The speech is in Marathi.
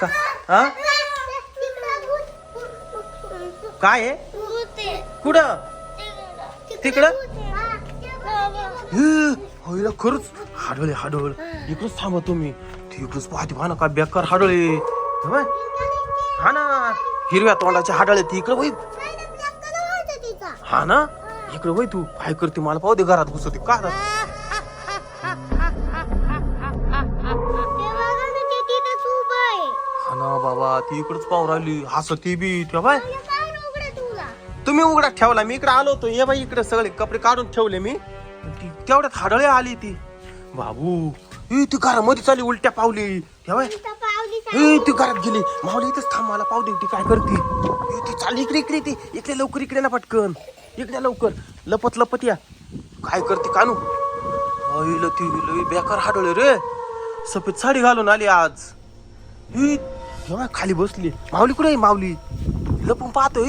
का? हा? काय आहे? कुठं? तिकडं? हे, होईल खरंच हाडळे हाडळ इकडंच थांबा तुम्ही. ती इकडंच पाहते. भाना ना काय बेकार हाडवळे हा ना हिरव्या तोंडाचे हाडळे ती इकडं होई हा ना इकडं होई तू. काय करते? मला पाहू दे घरात घुसते का बाबा ती इकडंच पाहू राहिली. हसत ती बी त्या बाय तुम्ही उघडा ठेवला मी इकडे आलो होतो. ये बाई इकडे सगळे कपडे काढून ठेवले मी. ती तेवढ्यात हाडळे आली ती. बाबू ए ती घरामध्ये चालली उलट्या पावली. ए ती घरात गेली. माऊली इथंच थांब मला दे ती काय करते? ए, ती चालली इकडे इकडे ती इकडे लवकर इकडे ना पटकन. इकडे लवकर. लपत लपत या. काय करते कानू? ती लई बेकार हाडळे रे. सफेद साडी घालून आली आज. खाली बसली. माऊली कुठे आहे माऊली? लपून पाहतोय.